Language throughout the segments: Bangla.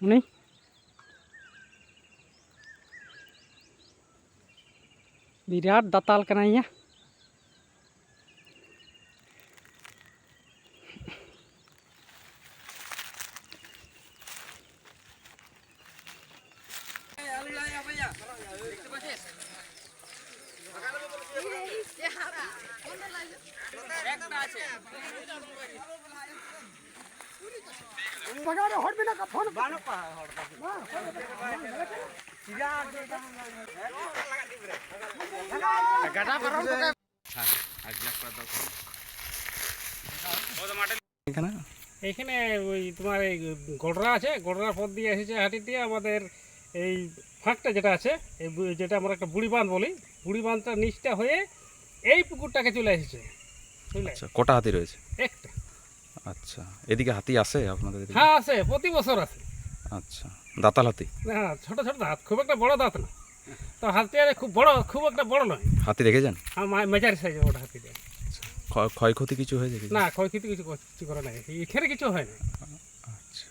ini birat datal kanaiya Yeah. এখানে? ওই তোমার এই গড়রা আছে গড়রার পথ দিয়ে এসেছে হাঁটি দিয়ে আমাদের এই ফাঁকটা যেটা আছে যেটা আমরা একটা বুড়ি বাঁধ বলি বুড়ি বাঁধটা নিচটা হয়ে এই পুকুরটাকে চলে এসেছে। আচ্ছা, কটা হাতি রয়েছে? এক আচ্ছা এদিকে হাতি আসে আপনাদের হ্যাঁ আছে প্রতি বছর আছে। আচ্ছা দাতাল হাতি? হ্যাঁ ছোট ছোট দাঁত খুব একটা বড় দাঁত না। তো হাতিয়ারে খুব বড় খুব একটা বড় নয়। হাতি দেখেছেন? হ্যাঁ মেজারি সাইজের ওটা হাতি দেয়। ক্ষয়ক্ষতি কিছু হয়েছে কি? না ক্ষয়ক্ষতি কিছু কিছু করে নাই। এখানে কিছু হয় না। আচ্ছা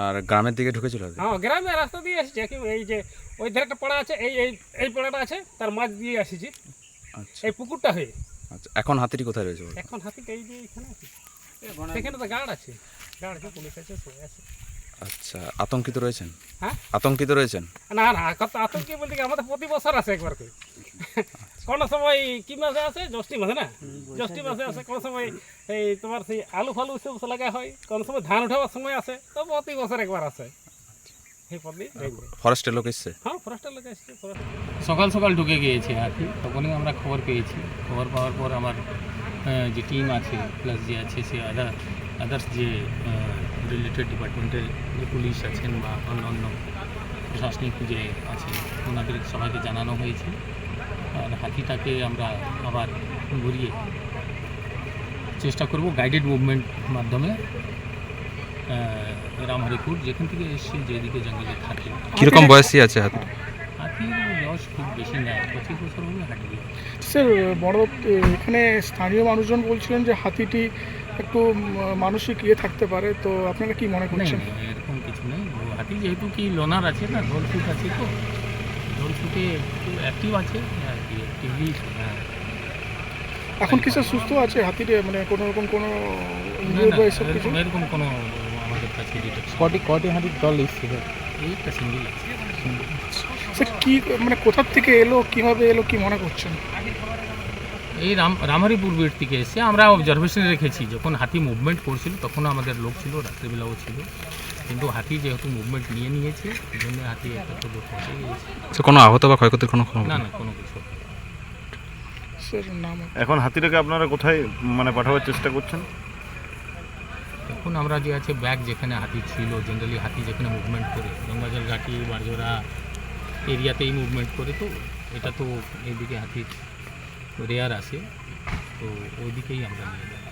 আর গ্রামের দিকে ঢুকেছিল হ্যাঁ গ্রামের রাস্তা দিয়ে এসেছি। কি এই যে ওই ধারে একটা পাড়া আছে এই এই এই পাড়াটা আছে তার মাঝ দিয়ে এসেছি আচ্ছা। এই পুকুরটা হয়ে। আচ্ছা এখন হাতিটি কোথায় রয়েছে এখন হাতি এই যে এখানে আছে। সেখানে তো গার্ড আছে। গার্ড আছে পুলিশ আছে সবাই আছে। আচ্ছা আতঙ্কিত রয়েছেন? হ্যাঁ? আতঙ্কিত রয়েছেন? না না কত আতঙ্কি বলতে কি আমাদের প্রতি বছর আছে একবার করে। কোনো সময় কি মাসে আছে? জ্যৈষ্ঠী মাসে না? জ্যৈষ্ঠী মাসে আছে কোনো সময় এই তোমার সেই আলু ফালু সব লাগা হয় কোনো সময় ধান উঠাবার সময় আছে তো প্রতি বছর একবার দেখবে ফরেস্টের লোক এসছে? হ্যাঁ ফরেস্টের লোক এসছে সকাল সকাল ঢুকে গিয়েছে আর কি তখনই আমরা খবর পেয়েছি। খবর পাওয়ার পর আমার যে টিম আছে প্লাস যে আছে সে আদার আদার্স যে রিলেটেড ডিপার্টমেন্টের যে পুলিশ আছেন বা অন্য অন্য প্রশাসনিক যে আছেন ওনাদের সবাইকে জানানো হয়েছে। আর হাতিটাকে আমরা আবার ঘুরিয়ে চেষ্টা করব গাইডেড মুভমেন্ট মাধ্যমে রামহরিপুর যেখান থেকে এসছে যেদিকে জঙ্গলে থাকে। কীরকম বয়সী আছে হাতি হাতির বয়স খুব বেশি নয় পঁচিশ বছর হলে হাঁটবে। স্যার বড় এখানে স্থানীয় মানুষজন বলছিলেন যে হাতিটি একটু মানসিক ইয়ে থাকতে পারে তো আপনারা কি মনে করছেন? এরকম কিছু নেই। ও হাতি যেহেতু কি লোনার আছে না ঢোল ফুট আছে তো ঢোল ফুটে একটু অ্যাক্টিভ আছে আর কি অ্যাক্টিভলি এখন কি স্যার সুস্থ আছে হাতিতে মানে কোনো রকম কোনো না বা এসব কিছু? এরকম কোনো আমাদের কাছে কটি কটি হাঁটির দল এসেছিল এইটা সিঙ্গেল আছে। স্যার কি মানে কোথার থেকে এলো কীভাবে এলো কি মনে করছেন? এই রাম রামারিপুর বিট থেকে এসে আমরা অবজারভেশনে রেখেছি যখন হাতি মুভমেন্ট করছিল তখন আমাদের লোক ছিল রাত্রিবেলাও ছিল। কিন্তু হাতি যেহেতু মুভমেন্ট নিয়ে নিয়েছে এই জন্য হাতি একটা পৌঁছে গিয়েছে। কোনো আহত বা ক্ষয়ক্ষতির কোনো না না কোনো কিছু। স্যার নাম এখন হাতিটাকে আপনারা কোথায় মানে পাঠাবার চেষ্টা করছেন? এখন আমরা যে আছে ব্যাগ যেখানে হাতি ছিল জেনারেলি হাতি যেখানে মুভমেন্ট করে গঙ্গাজল ঘাটি বারজোড়া এরিয়াতেই মুভমেন্ট করে তো, এটা তো এইদিকে হাতির রেয়ার আসে তো ওইদিকেই আমরা নিয়ে যাই।